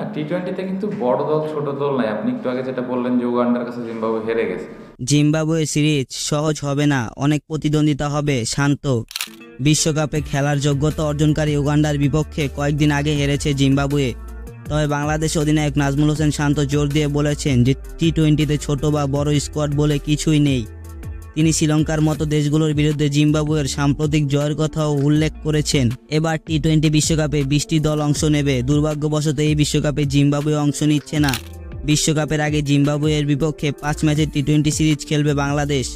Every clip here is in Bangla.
না টি টোয়েন্টিতে কিন্তু বড় দল, ছোট দল নাই। আপনি একটু আগে যেটা বললেন যে উগান্ডার কাছে জিম্বাবুয়ে হেরে গেছে। জিম্বাবুয়ে সিরিজ সহজ হবে না, অনেক প্রতিদ্বন্দ্বিতা হবে, শান্ত। বিশ্বকাপে খেলার যোগ্যতা অর্জনকারী উগান্ডার বিপক্ষে কয়েকদিন আগে হেরেছে জিম্বাবুয়ে। তবে বাংলাদেশ অধিনায়ক নাজমুল হোসেন শান্ত জোর দিয়ে বলেছেন যে টি টোয়েন্টিতে ছোট বা বড় স্কোয়াড বলে কিছুই নেই। তিনি শ্রীলঙ্কার মতো দেশগুলোর বিরুদ্ধে জিম্বাবুয়ের সাম্প্রতিক জয়ের কথাও উল্লেখ করেছেন। এবার টি টোয়েন্টি বিশ্বকাপে বিশটি দল অংশ নেবে। দুর্ভাগ্যবশত এই বিশ্বকাপে জিম্বাবুয়ে অংশ নিচ্ছে না। বিশ্বকাপের আগে জিম্বাবুয়ের বিপক্ষে পাঁচ ম্যাচের টি টোয়েন্টি সিরিজ খেলবে বাংলাদেশ।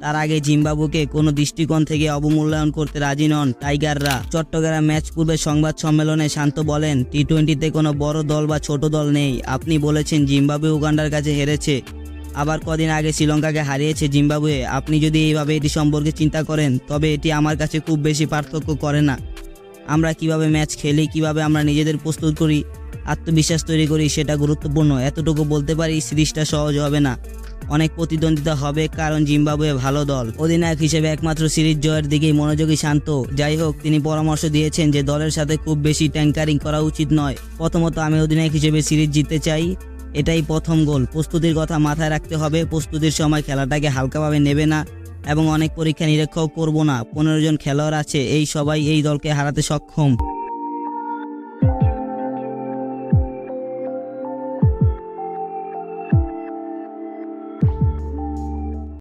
তার আগে জিম্বাবুকে কোনো দৃষ্টিকোণ থেকে অবমূল্যায়ন করতে রাজি নন টাইগাররা। চট্টগ্রাম ম্যাচ পূর্বে সংবাদ সম্মেলনে শান্ত বলেন টি টোয়েন্টিতে কোনো বড় দল বা ছোট দল নেই। আপনি বলেছেন জিম্বাবুয়ে উগান্ডার কাছে হেরেছে। আবার কদিন আগে শ্রীলঙ্কাকে হারিয়েছে জিম্বাবুয়ে। আপনি যদি এইভাবে এটি সম্পর্কে চিন্তা করেন, তবে এটি আমার কাছে খুব বেশি পার্থক্য করে না। আমরা কীভাবে ম্যাচ খেলি, কীভাবে আমরা নিজেদের প্রস্তুত করি, আত্মবিশ্বাস তৈরি করি, সেটা গুরুত্বপূর্ণ। এতটুকু বলতে পারি, সিরিজটা সহজ হবে না। অনেক প্রতিদ্বন্দ্বিতা হবে, কারণ জিম্বাবুয়ে ভালো দল। অধিনায়ক হিসেবে একমাত্র সিরিজ জয়ের দিকেই মনোযোগী শান্ত। যাই হোক, তিনি পরামর্শ দিয়েছেন যে দলের সাথে খুব বেশি ট্যাঙ্কারিং করা উচিত নয়। প্রথমত, আমি অধিনায়ক হিসেবে সিরিজ জিততে চাই। এটাই প্রথম গোল। প্রস্তুতির কথা মাথায় রাখতে হবে। প্রস্তুতির সময় খেলাটাকে হালকাভাবে নেবে না এবং অনেক পরীক্ষা নিরীক্ষাও করব না। পনেরো জন খেলোয়াড় আছে, এই সবাই এই দলকে হারাতে সক্ষম।